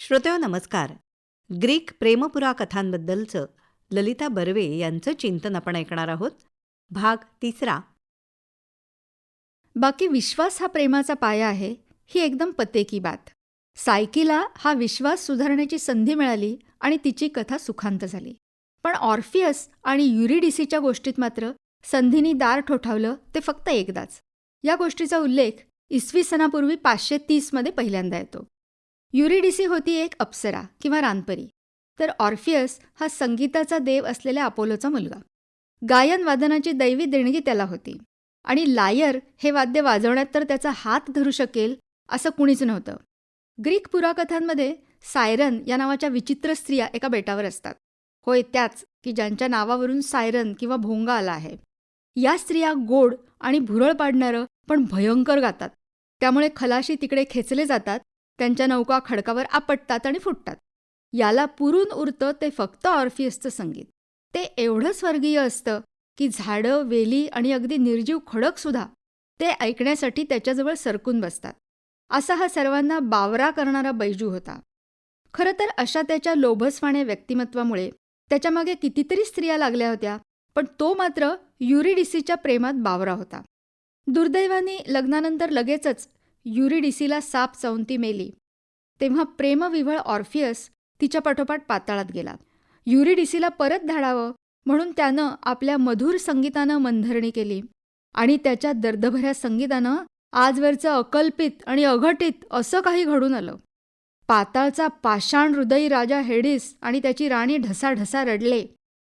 श्रोतेव नमस्कार. ग्रीक प्रेमपुरा कथांबद्दलचं ललिता बर्वे यांचं चिंतन आपण ऐकणार आहोत. भाग तिसरा. बाकी विश्वास हा प्रेमाचा पाया आहे ही एकदम पते की बात. सायकीला हा विश्वास सुधारण्याची संधी मिळाली आणि तिची कथा सुखांत झाली. पण ऑर्फियस आणि युरिडिसीच्या गोष्टीत मात्र संधीनी दार ठोठावलं ते फक्त एकदाच. या गोष्टीचा उल्लेख इसवी सनापूर्वी पाचशे तीसमध्ये पहिल्यांदा येतो. युरिडिसी होती एक अप्सरा किंवा रानपरी. तर ऑर्फियस हा संगीताचा देव असलेल्या अपोलोचा मुलगा. गायन वादनाची दैवी देणगी त्याला होती. आणि लायर हे वाद्य वाजवण्यात तर त्याचा हात धरू शकेल असं कुणीच नव्हतं. ग्रीक पुराकथांमध्ये सायरन या नावाच्या विचित्र स्त्रिया एका बेटावर असतात. होय त्याच की ज्यांच्या नावावरून सायरन किंवा भोंगा आला आहे. या स्त्रिया गोड आणि भुरळ पाडणारं पण भयंकर गातात. त्यामुळे खलाशी तिकडे खेचले जातात त्यांच्या नौका खडकावर आपटतात आणि फुटतात. याला पुरून उरतं ते फक्त ऑर्फियसचं संगीत. ते एवढं स्वर्गीय असतं की झाडं वेली आणि अगदी निर्जीव खडकसुद्धा ते ऐकण्यासाठी त्याच्याजवळ सरकून बसतात. असा हा सर्वांना बावरा करणारा बैजू होता. खरं तर अशा त्याच्या लोभसवाण्या व्यक्तिमत्वामुळे त्याच्यामागे कितीतरी स्त्रिया लागल्या होत्या पण तो मात्र युरिडिसीच्या प्रेमात बावरा होता. दुर्दैवाने लग्नानंतर लगेचच युरिडिसीला साप चवंती मेली. तेव्हा प्रेमविव्हळ ऑर्फियस तिच्या पाठोपाठ पाताळात गेला. युरिडिसीला परत धाडावं म्हणून त्यानं आपल्या मधुर संगीतानं मंधरणी केली आणि त्याच्या दर्दभऱ्या संगीतानं आजवरचं अकल्पित आणि अघटित असं काही घडून आलं. पाताळचा पाषाण हृदयी राजा हेडिस आणि त्याची राणी ढसाढसा रडले.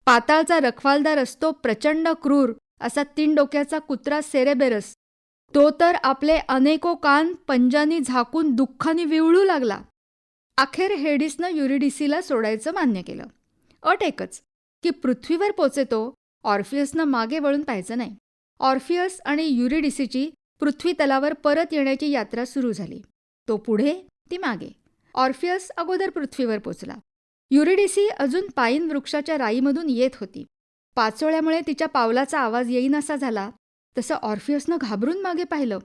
पाताळचा रखवालदार असतो प्रचंड क्रूर असा तीन डोक्याचा कुत्रा सेरेबेरस तो तर आपले अनेको कान पंजानी झाकून दुःखाने विवळू लागला. अखेर हेडिसनं युरिडिसीला सोडायचं मान्य केलं. अट एकच की पृथ्वीवर पोचेतो ऑर्फियसनं मागे वळून पाहायचं नाही. ऑर्फियस आणि युरिडिसीची पृथ्वी तलावर परत येण्याची यात्रा सुरू झाली. तो पुढे ती मागे. ऑर्फियस अगोदर पृथ्वीवर पोचला. युरिडिसी अजून पाईन वृक्षाच्या राईमधून येत होती. पाचोळ्यामुळे तिच्या पावलाचा आवाज येईनासा झाला तसं ऑर्फियसनं घाबरून मागे पाहिलं.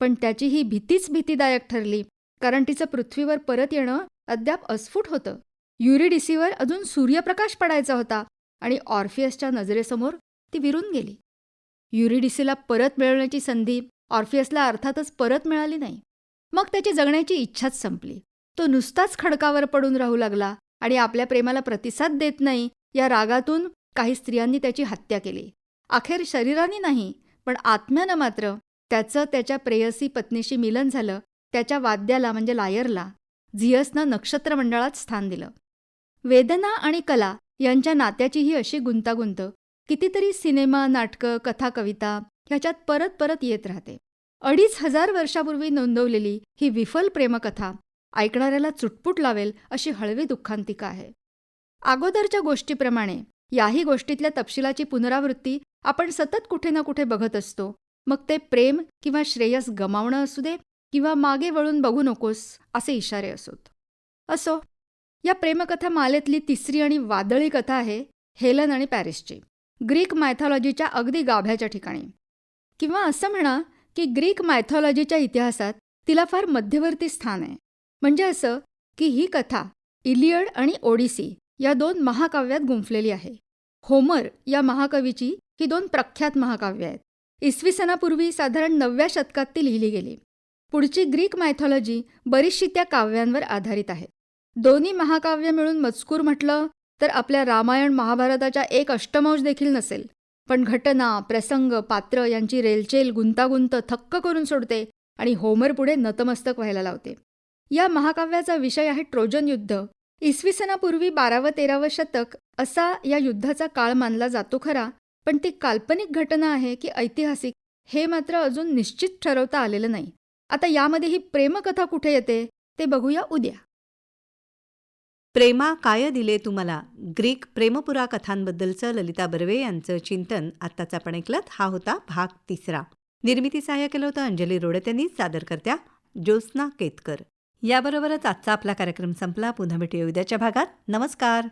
पण त्याची ही भीतीच भीतीदायक ठरली कारण तिचं पृथ्वीवर परत येणं अद्याप अस्फुट होतं. युरिडिसीवर अजून सूर्यप्रकाश पडायचा होता आणि ऑर्फियसच्या नजरेसमोर ती विरून गेली. युरिडिसीला परत मिळवण्याची संधी ऑर्फियसला अर्थातच परत मिळाली नाही. मग त्याची जगण्याची इच्छाच संपली. तो नुसताच खडकावर पडून राहू लागला आणि आपल्या प्रेमाला प्रतिसाद देत नाही या रागातून काही स्त्रियांनी त्याची हत्या केली. अखेर शरीराने नाही पण आत्म्यानं मात्र. त्याचं त्याच्या प्रेयसी पत्नीशी मिलन झालं. त्याच्या वाद्याला म्हणजे लायरला झियसनं नक्षत्रमंडळात स्थान दिलं. वेदना आणि कला यांच्या नात्याचीही अशी गुंतागुंत कितीतरी सिनेमा नाटकं कथा कविता ह्याच्यात परत परत येत राहते. अडीच हजार वर्षापूर्वी नोंदवलेली ही विफल प्रेमकथा ऐकणाऱ्याला चुटपुट लावेल अशी हळवी दुःखांतिका आहे. अगोदरच्या गोष्टीप्रमाणे याही गोष्टीतल्या तपशिलाची पुनरावृत्ती आपण सतत कुठे ना कुठे बघत असतो. मग ते प्रेम किंवा श्रेयस गमावणं असू दे किंवा मागे वळून बघू नकोस असे इशारे असोत. असो या प्रेमकथा मालेतली तिसरी आणि वादळी कथा आहे हेलन आणि पॅरिसची. ग्रीक मायथॉलॉजीच्या अगदी गाभ्याच्या ठिकाणी. किंवा असं म्हणा की ग्रीक मायथॉलॉजीच्या इतिहासात तिला फार मध्यवर्ती स्थान आहे. म्हणजे असं की ही कथा इलियड आणि ओडिसी या दोन महाकाव्यात गुंफलेली आहे. होमर या महाकवीची ही दोन प्रख्यात महाकाव्य आहेत. इसवी सनापूर्वी साधारण नवव्या शतकात ती लिहिली गेली. पुढची ग्रीक मायथॉलॉजी बरीचशी त्या काव्यांवर आधारित आहे. दोन्ही महाकाव्य मिळून मजकूर म्हटलं तर आपल्या रामायण महाभारताच्या एक अष्टमांश देखील नसेल. पण घटना प्रसंग पात्र यांची रेलचेल गुंतागुंत थक्क करून सोडते आणि होमर पुढे नतमस्तक व्हायला लावते. या महाकाव्याचा विषय आहे ट्रोजन युद्ध. इसवी सनापूर्वी बारावं तेरावं शतक असा या युद्धाचा काळ मानला जातो खरा पण ती काल्पनिक घटना आहे की ऐतिहासिक हे मात्र अजून निश्चित ठरवता आलेलं नाही. आता यामध्ये ही प्रेमकथा कुठे येते ते बघूया उद्या. प्रेमा काय दिले तुम्हाला? ग्रीक प्रेमपुरा कथांबद्दलचं ललिता बर्वे यांचं चिंतन आत्ताच आपण ऐकलत. हा होता भाग तिसरा. निर्मिती सहाय्य केलं होतं अंजली रोडत यांनी सादर करत्या ज्योत्स्ना केतकर. याबरोबरच आजचा आपला कार्यक्रम संपला. पुन्हा भेटूया उद्याच्या भागात. नमस्कार!